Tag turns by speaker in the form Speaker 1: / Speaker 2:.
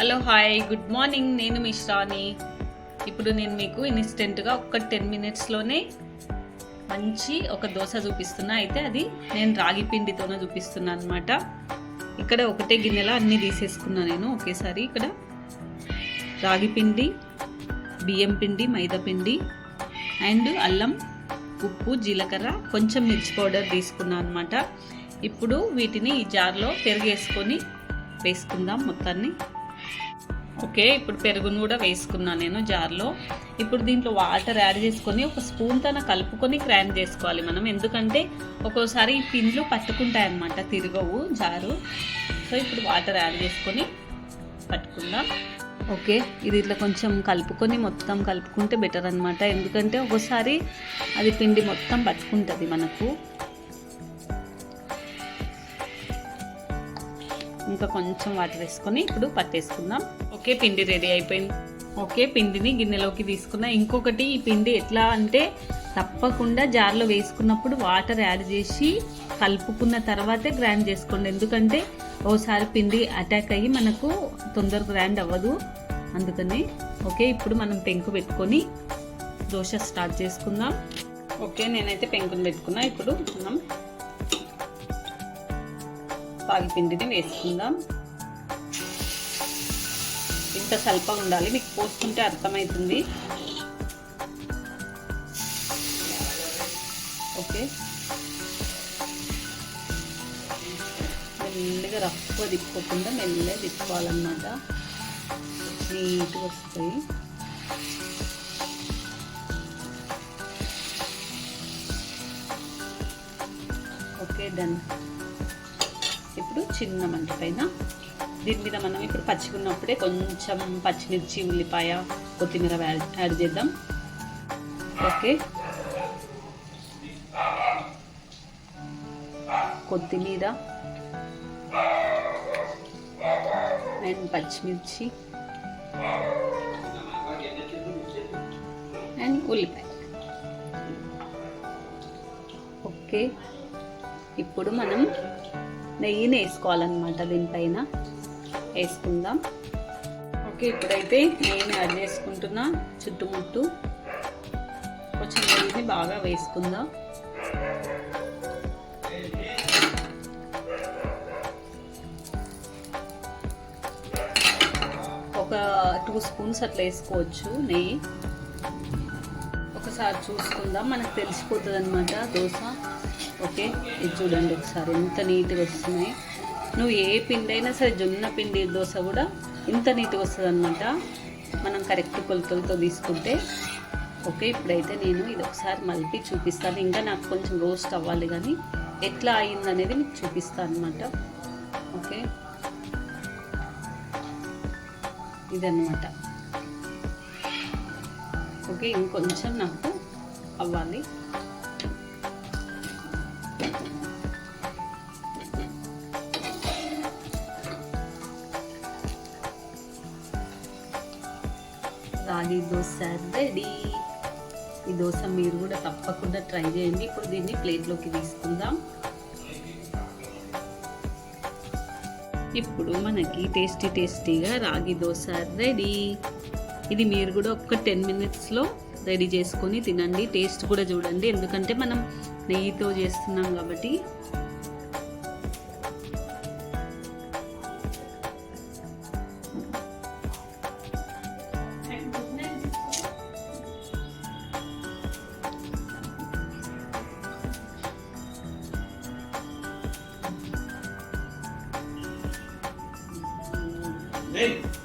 Speaker 1: Hello hi good morning నేను మీ శ్రావణి. ఇప్పుడు నేను మీకు ఇన్స్టెంట్గా ఒక టెన్ మినిట్స్లోనే మంచి ఒక దోశ చూపిస్తున్నా. అయితే అది నేను రాగి పిండితోనే చూపిస్తున్నా అనమాట ఇక్కడ ఒకటే గిన్నెలో అన్నీ తీసేసుకున్నా నేను ఒకేసారి. ఇక్కడ రాగి పిండి బియ్యం పిండి మైదా పిండి అండ్ అల్లం ఉప్పు జీలకర్ర కొంచెం మిర్చి పౌడర్ తీసుకున్నాను అనమాట ఇప్పుడు వీటిని ఈ జార్లో పెరిగేసుకొని వేసుకుందాం మొత్తాన్ని. ఓకే ఇప్పుడు పెరుగును కూడా వేసుకున్నాను నేను జార్లో. ఇప్పుడు దీంట్లో వాటర్ యాడ్ చేసుకొని ఒక స్పూన్ తన కలుపుకొని గ్రైండ్ చేసుకోవాలి మనం. ఎందుకంటే ఒక్కోసారి ఈ పిండ్లు పట్టుకుంటాయి అన్నమాట తిరగవు జారు. సో ఇప్పుడు వాటర్ యాడ్ చేసుకొని పట్టుకుందాం. ఓకే ఇది ఇట్లా కొంచెం కలుపుకొని మొత్తం కలుపుకుంటే బెటర్ అనమాట ఎందుకంటే ఒక్కోసారి అది పిండి మొత్తం పట్టుకుంటుంది మనకు. ఇంకా కొంచెం వాటర్ వేసుకొని ఇప్పుడు పట్టేసుకుందాం. ఓకే పిండి రెడీ అయిపోయింది. ఓకే పిండిని గిన్నెలోకి తీసుకున్నా. ఇంకొకటి ఈ పిండి ఎట్లా అంటే తప్పకుండా జార్లో వేసుకున్నప్పుడు వాటర్ యాడ్ చేసి కలుపుకున్న తర్వాతే గ్రైండ్ చేసుకోండి. ఎందుకంటే ఓసారి పిండి అటాక్ అయ్యి మనకు తొందరగా గ్రైండ్ అవ్వదు. అందుకని ఓకే ఇప్పుడు మనం పెంకు పెట్టుకొని దోశ స్టార్ట్ చేసుకుందాం. ఓకే నేనైతే పెంకుని పెట్టుకున్నా. ఇప్పుడు మనం రాగి పిండిని వేసుకుందాం. ఇంత సల్పం ఉండాలి మీకు పోసుకుంటే అర్థమవుతుంది. ఓకే. మెల్లగా రఫ్గా తిప్పుకోకుండా మెల్లగా తిప్పుకోవాలన్నమాట. నీట్గా వస్తాయి. Okay done. ఇప్పుడు చిన్న మంట పైన. దీని మీద మనం ఇప్పుడు పచ్చికున్నప్పుడే కొంచెం పచ్చిమిర్చి ఉల్లిపాయ కొత్తిమీర యాడ్ చేద్దాం. ఓకే. కొత్తిమీర అండ్ పచ్చిమిర్చి అండ్ ఉల్లిపాయ. ఓకే. ఇప్పుడు మనం నెయ్యిని వేసుకోవాలన్నమాట దీనిపైన. వేసుకుందాం. ఓకే ఇప్పుడైతే నెయ్యిని యాడ్ చేసుకుంటున్నా. చుట్టుముట్టు కొంచెం నెయ్యిని బాగా వేసుకుందాం. ఒక టూ స్పూన్స్ అట్లా వేసుకోవచ్చు నెయ్యి. ఒకసారి చూసుకుందాం. మనకు తెలిసిపోతుంది అనమాట దోశ. ఓకే ఇది చూడండి ఒకసారి ఎంత నీట్గా వస్తున్నాయి. నువ్వు ఏ పిండి అయినా సరే జొన్న పిండి దోశ కూడా ఇంత నీట్గా వస్తుంది అనమాట మనం కరెక్ట్ కొలతలతో తీసుకుంటే. ఓకే ఇప్పుడైతే నేను ఇది ఒకసారి మలిపి చూపిస్తాను. ఇంకా నాకు కొంచెం రోస్ట్ అవ్వాలి కానీ ఎట్లా అయిందనేది మీకు చూపిస్తాను అనమాట ఓకే ఇదన్నమాట. ఓకే ఇంకొంచెం నాకు అవ్వాలి. రాగి దోశ రెడీ ఈ దోశ మీరు కూడా తప్పకుండా ట్రై చేయండి. ఇప్పుడు దీన్ని ప్లేట్లోకి తీసుకుందాం. ఇప్పుడు మనకి టేస్టీ టేస్టీగా రాగి దోశ రెడీ. ఇది మీరు కూడా ఒక టెన్ మినిట్స్లో రెడీ చేసుకొని తినండి. టేస్ట్ కూడా చూడండి. ఎందుకంటే మనం నెయ్యితో చేస్తున్నాం కాబట్టి
Speaker 2: Amen.